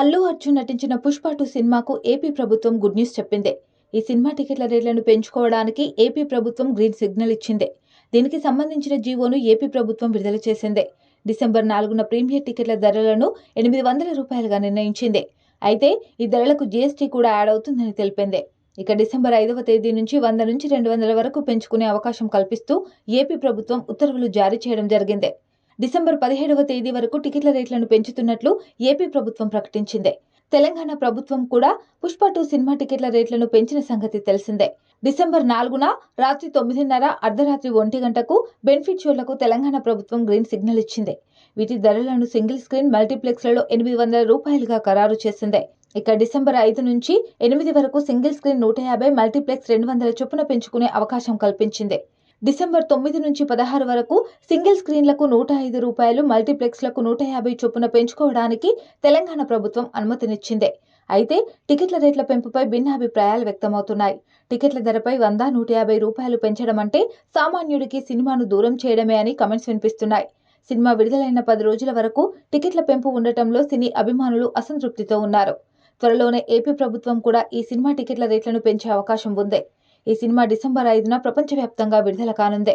అల్లు అర్జున్ నటించిన పుష్ప టూ సినిమాకు ఏపీ ప్రభుత్వం గుడ్ న్యూస్ చెప్పింది. ఈ సినిమా టికెట్ల రేట్లను పెంచుకోవడానికి ఏపీ ప్రభుత్వం గ్రీన్ సిగ్నల్ ఇచ్చిందే. దీనికి సంబంధించిన జీవోను ఏపీ ప్రభుత్వం విడుదల చేసిందే. డిసెంబర్ నాలుగున ప్రీమియర్ టికెట్ల ధరలను ఎనిమిది వందల రూపాయలుగా నిర్ణయించింది. అయితే ఈ ధరలకు జీఎస్టీ కూడా యాడ్ అవుతుందని తెలిపింది. ఇక డిసెంబర్ ఐదవ తేదీ నుంచి వంద నుంచి రెండు వందల వరకు పెంచుకునే అవకాశం కల్పిస్తూ ఏపీ ప్రభుత్వం ఉత్తర్వులు జారీ చేయడం జరిగింది. డిసెంబర్ పదిహేడవ తేదీ వరకు టికెట్ల రేట్లను పెంచుతున్నట్లు ఏపీ ప్రభుత్వం ప్రకటించింది. తెలంగాణ ప్రభుత్వం కూడా పుష్ప టూ సినిమా టికెట్ల రేట్లను పెంచిన సంగతి తెలిసిందే. డిసెంబర్ నాలుగున రాత్రి తొమ్మిదిన్నర అర్ధరాత్రి ఒంటి గంటకు బెనిఫిట్ షోలకు తెలంగాణ ప్రభుత్వం గ్రీన్ సిగ్నల్ ఇచ్చింది. వీటి ధరలను సింగిల్ స్క్రీన్ మల్టీప్లెక్స్లలో ఎనిమిది వందల రూపాయలుగా ఖరారు చేసింది. ఇక డిసెంబర్ ఐదు నుంచి ఎనిమిది వరకు సింగిల్ స్క్రీన్ నూట యాభై మల్టీప్లెక్స్ రెండు వందల చొప్పున పెంచుకునే అవకాశం కల్పించింది. డిసెంబర్ తొమ్మిది నుంచి పదహారు వరకు సింగిల్ స్క్రీన్లకు నూట ఐదు రూపాయలు మల్టీప్లెక్స్లకు నూట యాభై చొప్పున పెంచుకోవడానికి తెలంగాణ ప్రభుత్వం అనుమతినిచ్చింది. అయితే టికెట్ల రేట్ల పెంపుపై భిన్నాభిప్రాయాలు వ్యక్తమవుతున్నాయి. టికెట్ల ధరపై వంద నూట యాభై రూపాయలు పెంచడం అంటే సామాన్యుడికి సినిమాను దూరం చేయడమే అని కమెంట్స్ వినిపిస్తున్నాయి. సినిమా విడుదలైన పది రోజుల వరకు టికెట్ల పెంపు ఉండటంలో సినీ అభిమానులు అసంతృప్తితో ఉన్నారు. త్వరలోనే ఏపీ ప్రభుత్వం కూడా ఈ సినిమా టికెట్ల రేట్లను పెంచే అవకాశం ఉంది. ఈ సినిమా డిసెంబర్ ఐదున ప్రపంచవ్యాప్తంగా విడుదల కానుంది.